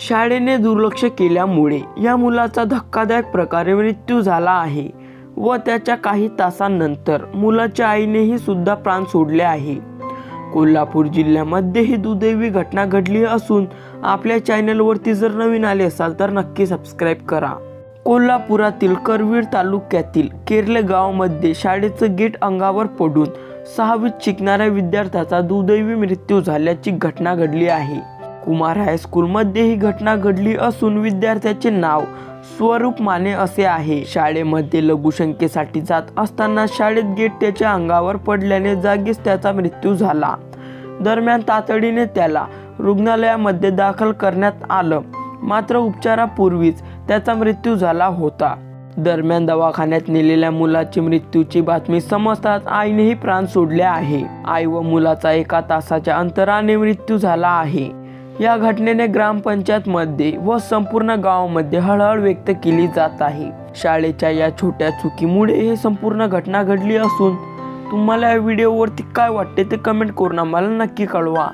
शाळेने दुर्लक्ष केल्यामुळे या मुलाचा धक्कादायक प्रकारे मृत्यू झाला आहे व त्याच्या काही तासांनंतर मुलाच्या आईनेही सुद्धा प्राण सोडले आहे. कोल्हापूर जिल्ह्यामध्ये ही दुर्दैवी घटना घडली असून आपल्या चॅनलवरती जर नवीन आले असाल तर नक्की सबस्क्राईब करा. कोल्हापुरातील करवीर तालुक्यातील केरले गावामध्ये शाळेचं गेट अंगावर पडून सहावीत शिकणाऱ्या विद्यार्थ्याचा दुर्दैवी मृत्यू झाल्याची घटना घडली आहे. कुमार हायस्कूलमध्ये ही घटना घडली असून विद्यार्थ्याचे नाव स्वरूप माने असे आहे. शाळेमध्ये लघुशंकेसाठी जात असताना शाळेत गेट त्याच्या अंगावर पडल्याने जागीच त्याचा मृत्यू झाला. दरम्यान तातडीने त्याला रुग्णालयामध्ये दाखल करण्यात आलं. मात्र उपचारापूर्वीच त्याचा मृत्यू झाला होता. दरम्यान दवाखान्यात नेलेल्या मुलाची मृत्यूची बातमी समजताच आईनेही प्राण सोडले आहे. आई व मुलाचा एका तासाच्या अंतराने मृत्यू झाला आहे. या घटनेने ग्रामपंचायतमध्ये व संपूर्ण गावामध्ये हळहळ व्यक्त केली जात आहे. शाळेच्या या छोट्या चुकीमुळे हे संपूर्ण घटना घडली असून तुम्हाला या व्हिडिओवरती काय वाटते ते कमेंट करून आम्हाला नक्की कळवा.